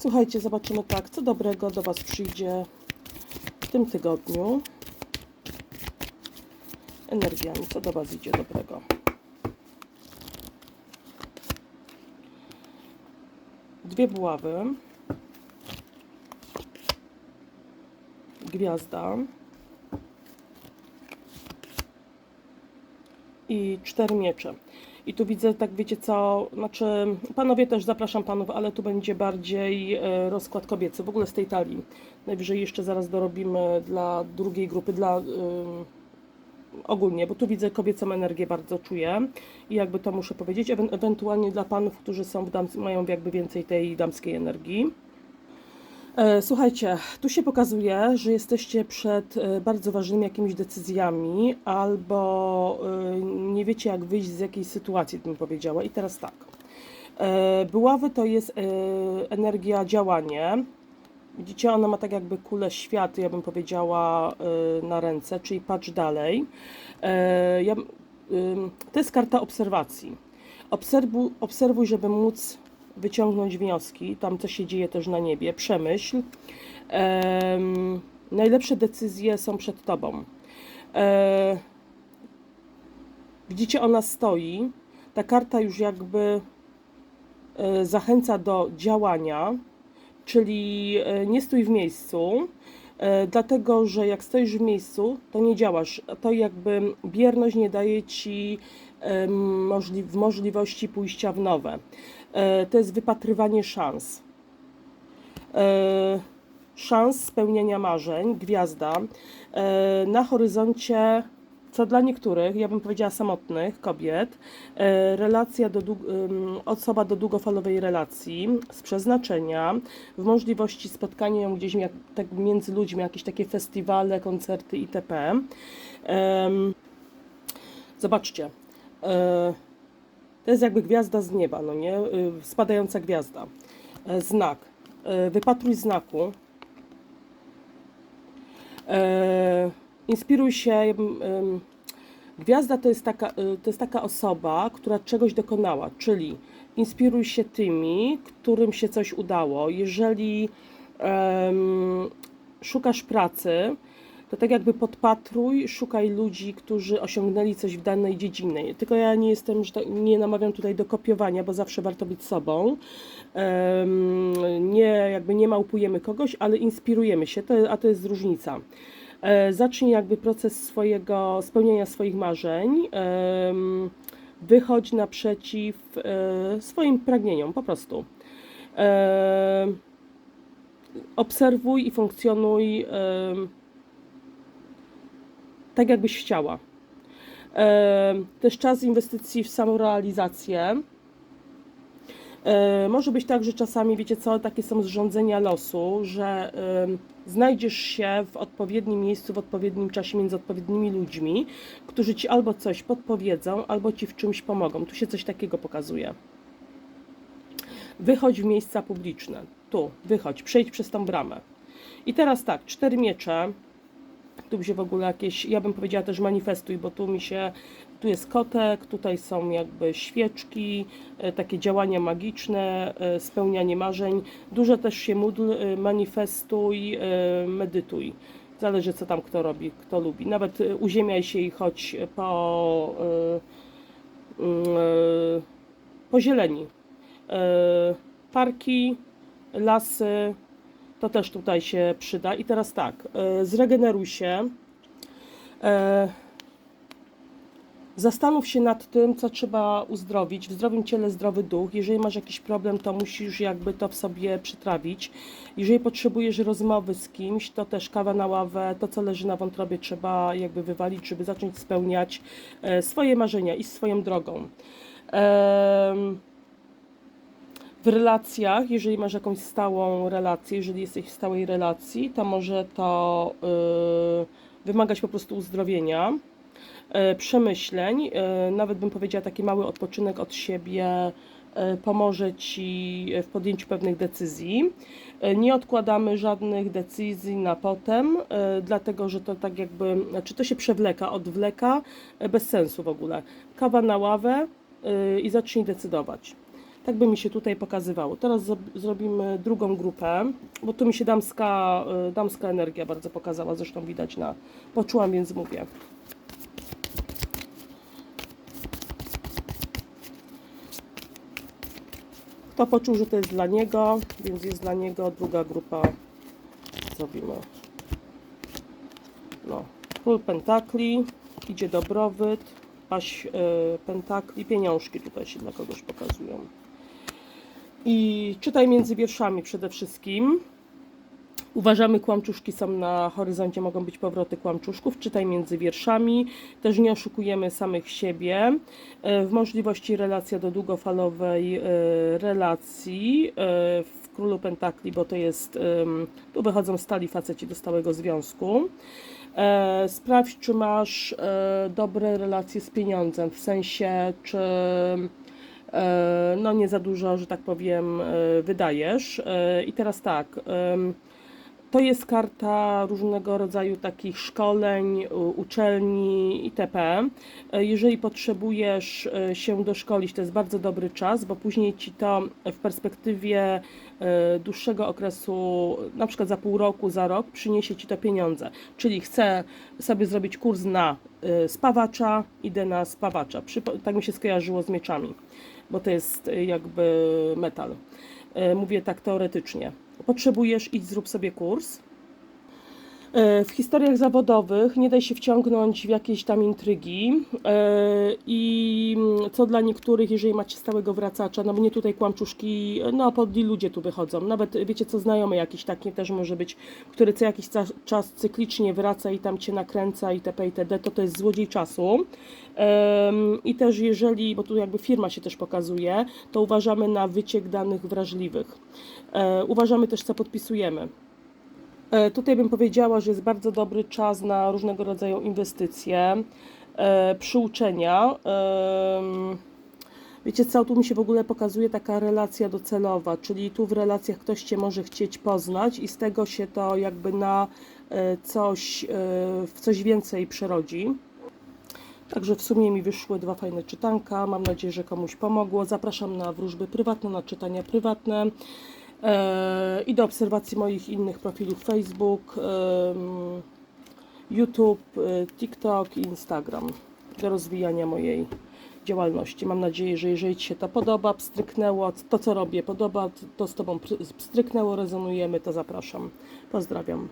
Słuchajcie, zobaczymy tak, co dobrego do Was przyjdzie w tym tygodniu. Energiami, co do Was idzie dobrego. Dwie buławy. Gwiazda. I cztery miecze. I tu widzę, tak wiecie co, znaczy, panowie też zapraszam panów, ale tu będzie bardziej e, rozkład kobiecy, w ogóle z tej talii. Najwyżej jeszcze zaraz dorobimy dla drugiej grupy, dla ym, ogólnie, bo tu widzę kobiecą energię bardzo czuję i jakby to muszę powiedzieć, Ewen- ewentualnie dla panów, którzy są w dams- mają jakby więcej tej damskiej energii. E, Słuchajcie, tu się pokazuje, że jesteście przed e, bardzo ważnymi jakimiś decyzjami, albo e, nie wiecie, jak wyjść z jakiejś sytuacji, bym powiedziała. I teraz tak. Buławy to jest energia działanie. Widzicie, ona ma tak jakby kulę światu, ja bym powiedziała, na ręce, czyli patrz dalej. To jest karta obserwacji. Obserwuj, żeby móc wyciągnąć wnioski, tam co się dzieje też na niebie, przemyśl. Em, najlepsze decyzje są przed tobą. Widzicie, ona stoi. Ta karta już jakby e, zachęca do działania, czyli e, nie stój w miejscu, e, dlatego że jak stoisz w miejscu, to nie działasz. To jakby bierność nie daje ci możli- możliwości pójścia w nowe. E, To jest wypatrywanie szans. E, Szans spełnienia marzeń, gwiazda. E, Na horyzoncie, co dla niektórych, ja bym powiedziała samotnych kobiet, relacja do, osoba do długofalowej relacji z przeznaczenia, w możliwości spotkania ją gdzieś tak między ludźmi, jakieś takie festiwale, koncerty itp. Zobaczcie. E, To jest jakby gwiazda z nieba, no nie? Y, Spadająca gwiazda. E, Znak. E, Wypatruj znaku. Inspiruj się. Gwiazda to jest, taka, y, to jest taka osoba, która czegoś dokonała, czyli inspiruj się tymi, którym się coś udało. Jeżeli em, szukasz pracy, to tak jakby podpatruj, szukaj ludzi, którzy osiągnęli coś w danej dziedzinie. Tylko ja nie jestem, że tak, nie namawiam tutaj do kopiowania, bo zawsze warto być sobą. Nie, jakby nie małpujemy kogoś, ale inspirujemy się, a to jest różnica. E, Zacznij jakby proces swojego, spełnienia swoich marzeń. Wychodź naprzeciw e, swoim pragnieniom, po prostu. Em, Obserwuj i funkcjonuj tak, jakbyś chciała. Em, Też czas inwestycji w samorealizację. E, Może być tak, że czasami, wiecie co, takie są zrządzenia losu, że znajdziesz się w odpowiednim miejscu, w odpowiednim czasie między odpowiednimi ludźmi, którzy ci albo coś podpowiedzą, albo ci w czymś pomogą. Tu się coś takiego pokazuje. Wychodź w miejsca publiczne. Tu, wychodź, przejdź przez tą bramę. I teraz tak, cztery miecze. Tu się w ogóle jakieś, ja bym powiedziała też manifestuj, bo tu mi się, tu jest kotek, tutaj są jakby świeczki, e, takie działania magiczne, e, spełnianie marzeń. Dużo też się módl, e, manifestuj, medytuj. Zależy co tam kto robi, kto lubi. Nawet uziemiaj się i chodź po, mm, po zieleni. Parki, lasy, to też tutaj się przyda. I teraz tak, e, zregeneruj się. E, Zastanów się nad tym, co trzeba uzdrowić. W zdrowym ciele zdrowy duch. Jeżeli masz jakiś problem, to musisz jakby to w sobie przetrawić. Jeżeli potrzebujesz rozmowy z kimś, to też kawa na ławę, to co leży na wątrobie trzeba jakby wywalić, żeby zacząć spełniać e, swoje marzenia i swoją drogą. W relacjach, jeżeli masz jakąś stałą relację, jeżeli jesteś w stałej relacji, to może to y, wymagać po prostu uzdrowienia, y, przemyśleń, y, nawet bym powiedziała taki mały odpoczynek od siebie y, pomoże Ci w podjęciu pewnych decyzji. Y, Nie odkładamy żadnych decyzji na potem, y, dlatego że to tak jakby, znaczy to się przewleka, odwleka, y, bez sensu w ogóle. Kawa na ławę y, i zacznij decydować. Tak by mi się tutaj pokazywało. Teraz zrobimy drugą grupę, bo tu mi się damska, y, damska energia bardzo pokazała, zresztą widać na, poczułam, więc mówię. Kto poczuł, że to jest dla niego, więc jest dla niego druga grupa. Zrobimy. No, król pentakli, idzie dobrobyt, aś y, pentakli, pieniążki tutaj się dla kogoś pokazują. I czytaj między wierszami przede wszystkim. Uważamy, kłamczuszki są na horyzoncie, mogą być powroty kłamczuszków. Czytaj między wierszami. Też nie oszukujemy samych siebie. E, W możliwości relacja do długofalowej e, relacji e, w Królu Pentakli, bo to jest, tu wychodzą stali faceci do stałego związku. Sprawdź, czy masz dobre relacje z pieniądzem, w sensie, czy no nie za dużo, że tak powiem, e, wydajesz. E, I teraz tak, to jest karta różnego rodzaju takich szkoleń, uczelni itp. Jeżeli potrzebujesz e, się doszkolić, to jest bardzo dobry czas, bo później ci to w perspektywie e, dłuższego okresu, na przykład za pół roku, za rok, przyniesie ci to pieniądze. Czyli chcę sobie zrobić kurs na e, spawacza, idę na spawacza. Tak mi się skojarzyło z mieczami, bo to jest jakby metal. Mówię tak teoretycznie. Potrzebujesz, idź zrób sobie kurs. E, W historiach zawodowych nie daj się wciągnąć w jakieś tam intrygi e, i co dla niektórych, jeżeli macie stałego wracacza, no bo nie tutaj kłamczuszki, no podli ludzie tu wychodzą, nawet wiecie co, znajomy jakiś taki też może być, który co jakiś czas cyklicznie wraca i tam cię nakręca itp. itd., to to jest złodziej czasu. I też jeżeli, bo tu jakby firma się też pokazuje, to uważamy na wyciek danych wrażliwych. E, Uważamy też, co podpisujemy. E, Tutaj bym powiedziała, że jest bardzo dobry czas na różnego rodzaju inwestycje, e, przyuczenia. Wiecie co, tu mi się w ogóle pokazuje taka relacja docelowa, czyli tu w relacjach ktoś Cię może chcieć poznać i z tego się to jakby na e, coś, w coś więcej przerodzi. Także w sumie mi wyszły dwa fajne czytanka. Mam nadzieję, że komuś pomogło. Zapraszam na wróżby prywatne, na czytania prywatne i do obserwacji moich innych profilów Facebook, YouTube, e, TikTok i Instagram do rozwijania mojej działalności. Mam nadzieję, że jeżeli Ci się to podoba, pstryknęło, to co robię podoba, to z Tobą pstryknęło, rezonujemy, to zapraszam. Pozdrawiam.